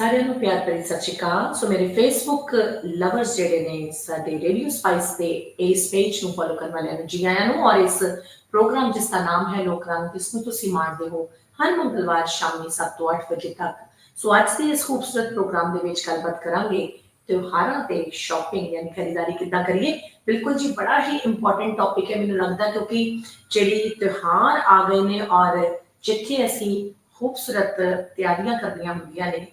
ਸਾਰਿਆਂ ਨੂੰ ਪਿਆਰ ਭਰੀ ਸਤਿ ਸ਼੍ਰੀ ਅਕਾਲ। ਸੋ ਮੇਰੇ ਫੇਸਬੁੱਕ ਲਵਰਸ ਜਿਹੜੇ ਨੇ, ਸਾਡੇ ਰੇਡੀਓ ਸਪਾਈਸ 'ਤੇ ਇਸ ਪੇਜ ਨੂੰ ਫੋਲੋ ਕਰਨ ਵਾਲਿਆਂ ਨੂੰ ਜੀ ਆਇਆਂ ਨੂੰ ਔਰ ਇਸ ਪ੍ਰੋਗਰਾਮ ਜਿਸ ਦਾ ਨਾਮ ਹੈ ਲੋਕ ਰੰਗ ਜਿਸ ਨੂੰ ਤੁਸੀਂ ਮਾਣਦੇ ਹੋ ਹਰ ਮੰਗਲਵਾਰ ਸ਼ਾਮੀ 7 ਤੋਂ 8 ਵਜੇ ਤੱਕ। ਸੋ ਅੱਜ ਦੇ ਇਸ ਖੂਬਸੂਰਤ ਪ੍ਰੋਗਰਾਮ ਦੇ ਵਿੱਚ ਗੱਲਬਾਤ ਕਰਾਂਗੇ ਤਿਉਹਾਰਾਂ ਤੇ ਸ਼ਾਪਿੰਗ ਯਾਨੀ ਖਰੀਦਦਾਰੀ ਕਿੱਦਾਂ ਕਰੀਏ। ਬਿਲਕੁਲ ਜੀ, ਬੜਾ ਹੀ ਇੰਪੋਰਟੈਂਟ ਟੌਪਿਕ ਹੈ, ਮੈਨੂੰ ਲੱਗਦਾ ਕਿਉਂਕਿ ਜਿਹੜੀ ਤਿਉਹਾਰ ਆ ਗਏ ਨੇ ਔਰ ਜਿੱਥੇ ਅਸੀਂ ਖੂਬਸੂਰਤ ਤਿਆਰੀਆਂ ਕਰਨੀਆਂ ਹੁੰਦੀਆਂ ਨੇ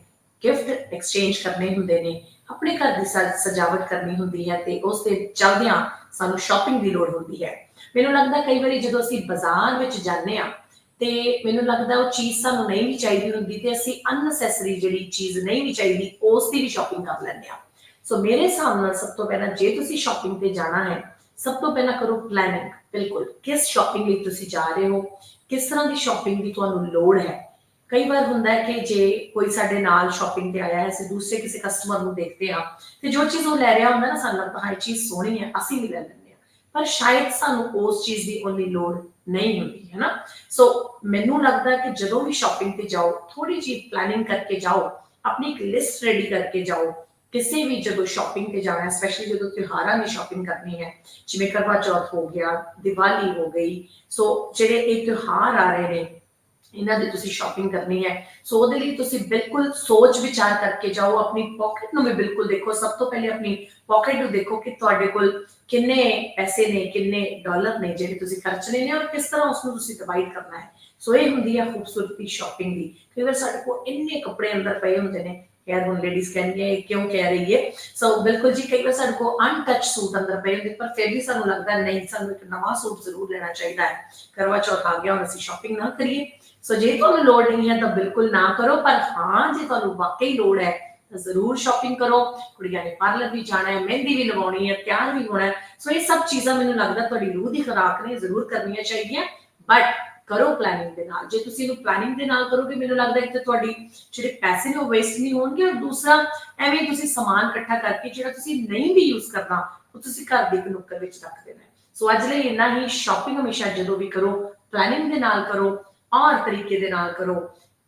ਗਿਫਟ ਐਕਸਚੇਂਜ ਕਰਨੇ ਹੁੰਦੇ ਨੇ, ਆਪਣੇ ਘਰ ਦੀ ਸਜ- ਸਜਾਵਟ ਕਰਨੀ ਹੁੰਦੀ ਹੈ ਤੇ ਉਸ ਦੇ ਚਲਦਿਆਂ ਸਾਨੂੰ ਸ਼ਾਪਿੰਗ ਦੀ ਲੋੜ ਹੁੰਦੀ ਹੈ। ਮੈਨੂੰ ਲੱਗਦਾ ਕਈ ਵਾਰੀ ਜਦੋਂ ਅਸੀਂ ਬਾਜ਼ਾਰ ਵਿੱਚ ਜਾਂਦੇ ਆ ਤੇ ਮੈਨੂੰ ਲੱਗਦਾ ਉਹ ਚੀਜ਼ ਸਾਨੂੰ ਨਹੀਂ ਵੀ ਚਾਹੀਦੀ ਹੁੰਦੀ ਤੇ ਅਸੀਂ ਅਨਨੈਸੈਸਰੀ ਜਿਹੜੀ ਚੀਜ਼ ਨਹੀਂ ਵੀ ਚਾਹੀਦੀ, ਉਸ ਦੀ ਵੀ ਸ਼ਾਪਿੰਗ ਕਰ ਲੈਂਦੇ ਆ ਸੋ ਮੇਰੇ ਹਿਸਾਬ ਨਾਲ ਸਭ ਤੋਂ ਪਹਿਲਾਂ ਜੇ ਤੁਸੀਂ ਸ਼ਾਪਿੰਗ ਤੇ ਜਾਣਾ ਹੈ, ਸਭ ਤੋਂ ਪਹਿਲਾਂ ਕਰੋ ਪਲੈਨਿੰਗ ਬਿਲਕੁਲ। ਕਿਸ ਸ਼ਾਪਿੰਗ ਲਈ ਤੁਸੀਂ ਜਾ ਰਹੇ ਹੋ, ਕਿਸ ਤਰ੍ਹਾਂ ਦੀ ਸ਼ਾਪਿੰਗ ਦੀ ਤੁਹਾਨੂੰ ਲੋੜ ਹੈ ਕਈ ਵਾਰ ਹੁੰਦਾ ਹੈ ਕਿ ਜੇ ਕੋਈ ਸਾਡੇ ਨਾਲ ਸ਼ਾਪਿੰਗ ਤੇ ਆਇਆ ਹੈ, ਅਸੀਂ ਦੂਸਰੇ ਕਿਸੇ ਕਸਟਮਰ ਨੂੰ ਦੇਖਦੇ ਹਾਂ, ਤੇ ਜੋ ਚੀਜ਼ ਉਹ ਲੈ ਰਿਹਾ ਹੁੰਦਾ ਨਾ, ਸਾਨੂੰ ਲੱਗਦਾ, ਹਾਂ, ਇਹ ਚੀਜ਼ ਸੋਹਣੀ ਹੈ, ਅਸੀਂ ਵੀ ਲੈ ਲੈਂਦੇ ਹਾਂ। ਪਰ ਸ਼ਾਇਦ ਸਾਨੂੰ ਉਸ ਚੀਜ਼ ਦੀ ਉਨੀ ਲੋੜ ਨਹੀਂ ਹੁੰਦੀ, ਹੈ ਨਾ? ਸੋ ਮੈਨੂੰ ਲੱਗਦਾ ਕਿ ਜਦੋਂ ਵੀ ਸ਼ਾਪਿੰਗ ਤੇ ਜਾਓ ਥੋੜੀ ਜਿਹੀ ਪਲੈਨਿੰਗ ਕਰਕੇ ਜਾਓ, ਆਪਣੀ ਇੱਕ ਲਿਸਟ ਰੈਡੀ ਕਰਕੇ ਜਾਓ, ਕਿਸੇ ਵੀ ਜਦੋਂ ਸ਼ਾਪਿੰਗ ਤੇ ਜਾਣਾ ਹੈ ਸਪੈਸ਼ਲੀ ਜਦੋਂ ਤਿਉਹਾਰਾਂ ਦੀ ਸ਼ਾਪਿੰਗ ਕਰਨੀ ਹੈ, ਜਿਵੇਂ ਕਰਵਾ ਚੌਥ ਹੋ ਗਿਆ, ਦੀਵਾਲੀ ਹੋ ਗਈ ਸੋ ਜਿਹੜੇ ਇਹ ਤਿਉਹਾਰ ਆ ਰਹੇ ਨੇ ਇਹਨਾਂ ਦੀ ਤੁਸੀਂ ਸ਼ਾਪਿੰਗ ਕਰਨੀ ਹੈ। ਸੋ ਉਹਦੇ ਲਈ ਤੁਸੀਂ ਬਿਲਕੁਲ ਸੋਚ ਵਿਚਾਰ ਕਰਕੇ ਜਾਓ, ਆਪਣੀ ਪਾਕਟ ਨੂੰ ਵੀ ਬਿਲਕੁਲ ਦੇਖੋ। ਸਭ ਤੋਂ ਪਹਿਲੇ ਆਪਣੀ ਪਾਕਟ ਨੂੰ ਦੇਖੋ ਕਿ ਤੁਹਾਡੇ ਕੋਲ ਕਿੰਨੇ ਪੈਸੇ ਨੇ, ਕਿੰਨੇ ਡਾਲਰ ਨੇ ਜਿਹੜੇ ਤੁਸੀਂ ਖਰਚਣੇ ਨੇ ਔਰ ਕਿਸ ਤਰ੍ਹਾਂ ਉਸ ਨੂੰ ਤੁਸੀਂ ਡਿਵਾਈਡ ਕਰਨਾ ਹੈ। ਸੋ ਇਹ ਹੁੰਦੀ ਹੈ ਖੂਬਸੂਰਤੀ ਸ਼ਾਪਿੰਗ ਦੀ। ਕਿਉਂਕਿ ਸਾਡੇ ਕੋਲ ਇੰਨੇ ਕੱਪੜੇ ਅੰਦਰ ਪਏ ਹੁੰਦੇ ਨੇ ਯਾਰ ਹੁਣ ਲੇਡੀਜ਼ ਕਹਿੰਦੀਆਂ ਇਹ ਕਿਉਂ ਕਹਿ ਰਹੀ ਹੈ ਸੋ ਬਿਲਕੁਲ ਜੀ ਕਈ ਵਾਰ ਸਾਡੇ ਕੋਲ ਅਨਟੱਚ ਸੂਟ ਅੰਦਰ ਪਏ ਹੁੰਦੇ ਪਰ ਫਿਰ ਵੀ ਸਾਨੂੰ ਲੱਗਦਾ ਨਹੀਂ ਸਾਨੂੰ ਇੱਕ ਨਵਾਂ ਸੂਟ ਜ਼ਰੂਰ ਲੈਣਾ ਚਾਹੀਦਾ ਹੈ ਕਰਵਾ ਚੌਥ ਆ ਗਿਆ ਹੁਣ ਅਸੀਂ ਸ਼ਾਪਿੰਗ ਨਾ ਕਰੀਏ ਸੋ ਜੇ ਤੁਹਾਨੂੰ ਲੋੜ ਨਹੀਂ ਹੈ ਤਾਂ ਬਿਲਕੁਲ ਨਾ ਕਰੋ ਪਰ ਹਾਂ ਜੇ ਤੁਹਾਨੂੰ ਵਾਕਈ ਲੋੜ ਹੈ ਤਾਂ ਜ਼ਰੂਰ ਸ਼ਾਪਿੰਗ ਕਰੋ ਕੁੜੀਆਂ ਨੇ ਪਾਰਲਰ ਵੀ ਜਾਣਾ ਹੈ ਮਹਿੰਦੀ ਵੀ ਲਗਾਉਣੀ ਹੈ ਤਿਆਰ ਵੀ ਹੋਣਾ ਹੈ ਸੋ ਇਹ ਸਭ ਚੀਜ਼ਾਂ ਮੈਨੂੰ ਲੱਗਦਾ ਤੁਹਾਡੀ ਰੂਹ ਦੀ ਖੁਰਾਕ ਨੇ ਜ਼ਰੂਰ ਕਰਨੀਆਂ ਚਾਹੀਦੀਆਂ ਬਟ ਕਰੋ ਪਲੈਨਿੰਗ ਦੇ ਨਾਲ। ਜੇ ਤੁਸੀਂ ਇਹਨੂੰ ਪਲੈਨਿੰਗ ਦੇ ਨਾਲ ਕਰੋਗੇ, ਮੈਨੂੰ ਲੱਗਦਾ ਕਿ ਤੁਹਾਡੀ ਜਿਹੜੇ ਪੈਸੇ ਨੇ, ਉਹ ਵੇਸਟ ਨਹੀਂ ਹੋਣਗੇ। ਔਰ ਦੂਸਰਾ, ਐਵੇਂ ਤੁਸੀਂ ਸਮਾਨ ਇਕੱਠਾ ਕਰਕੇ ਜਿਹੜਾ ਤੁਸੀਂ ਨਹੀਂ ਵੀ ਯੂਜ਼ ਕਰਨਾ, ਉਹ ਤੁਸੀਂ ਘਰ ਦੇ ਇੱਕ ਨੁੱਕਰ ਵਿੱਚ ਰੱਖ ਦੇਣਾ ਸੋ ਅੱਜ ਲਈ ਇੰਨਾ ਹੀ। ਸ਼ਾਪਿੰਗ ਹਮੇਸ਼ਾ ਜਦੋਂ ਵੀ ਕਰੋ ਪਲੈਨਿੰਗ ਦੇ ਨਾਲ ਕਰੋ ਔਰ ਤਰੀਕੇ ਦੇ ਨਾਲ ਕਰੋ।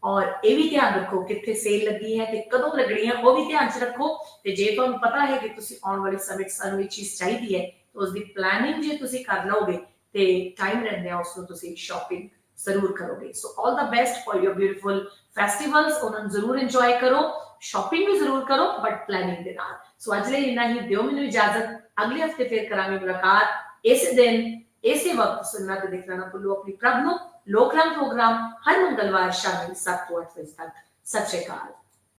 ਔਰ ਇਹ ਵੀ ਧਿਆਨ ਰੱਖੋ ਕਿੱਥੇ ਸੇਲ ਲੱਗੀ ਹੈ ਤੇ ਕਦੋਂ ਲੱਗਣੀ ਹੈ, ਉਹ ਵੀ ਧਿਆਨ 'ਚ ਰੱਖੋ। ਤੇ ਜੇ ਤੁਹਾਨੂੰ ਪਤਾ ਹੈ ਕਿ ਤੁਸੀਂ ਆਉਣ ਵਾਲੇ ਸਮੇਂ 'ਚ ਸਾਨੂੰ ਇਹ ਚੀਜ਼ ਚਾਹੀਦੀ ਹੈ, ਤਾਂ ਉਸ ਦੀ ਪਲੈਨਿੰਗ ਜੇ ਤੁਸੀਂ ਕਰ ਲਓਗੇ ਤੇ ਟਾਈਮ ਰਹਿੰਦੇ ਉਸ ਨੂੰ ਤੁਸੀਂ ਸ਼ਾਪਿੰਗ ਜ਼ਰੂਰ ਕਰੋਗੇ so all the best for your beautiful festivals ਉਹਨਾਂ ਨੂੰ ਜ਼ਰੂਰ ਇੰਜੋਏ ਕਰੋ ਸ਼ਾਪਿੰਗ ਵੀ ਜ਼ਰੂਰ ਕਰੋ ਬਟ ਪਲੈਨਿੰਗ ਦੇ ਨਾਲ ਸੋ ਅੱਜ ਲਈ ਇੰਨਾ ਹੀ ਦਿਓ ਮੈਨੂੰ ਇਜਾਜ਼ਤ ਅਗਲੇ ਹਫ਼ਤੇ ਫੇਰ ਕਰਾਂਗੇ ਮੁਲਾਕਾਤ ਇਸੇ ਦਿਨ ਇਸੇ ਵਕਤ ਸੁਣਨਾ ਤੇ ਦੇਖਣਾ ਨਾ ਭੁੱਲੋ ਆਪਣੀ ਪ੍ਰਭ ਨੂੰ ਲੋਕ ਰੰਗ ਪ੍ਰੋਗਰਾਮ ਹਰ ਮੰਗਲਵਾਰ ਸ਼ਾਮੀ 7 ਤੋਂ 8 ਵਜੇ ਤੱਕ ਸਤਿ ਸ਼੍ਰੀ ਅਕਾਲ